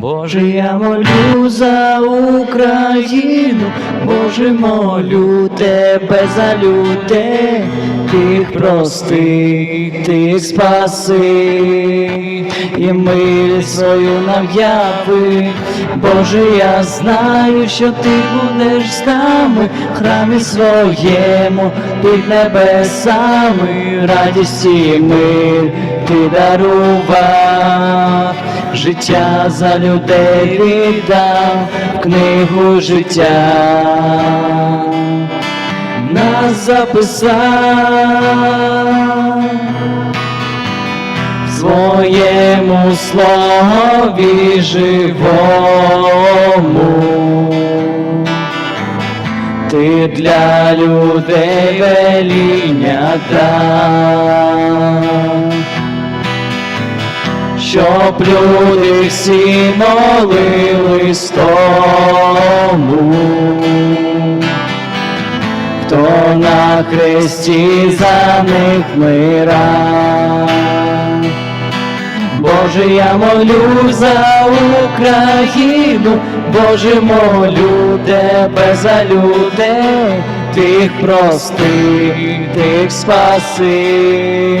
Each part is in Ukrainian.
Боже, я молю за Україну, Боже, молю тебе за людей, тих прости, тих спаси, і милість свою нам. Боже, я знаю, що ти будеш з нами. В храмі своєму, під небесами, радість і мир ти дарував життя за людей віддав книгу життя, нас записав в своєму слові живому. Ти для людей веління дав щоб люди всі молились тому, хто на хресті за них мира. Боже, я молю за Україну, Боже, молю тебе за людей, тих прости, тих спаси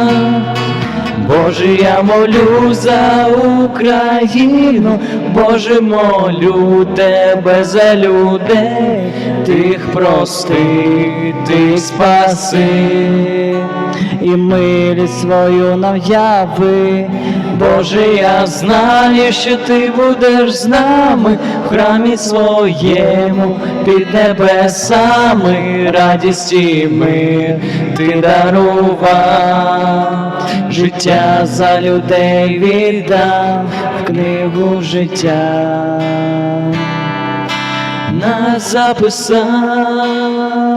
Боже, я молю за Україну, Боже, молю тебе за людей, тих прости, тих спаси, і милість свою нам. Боже, я знаю, що ти будеш з нами. В храмі своєму, під небесами, радість і мир ти дарував життя за людей віддав в книгу життя. Нас записав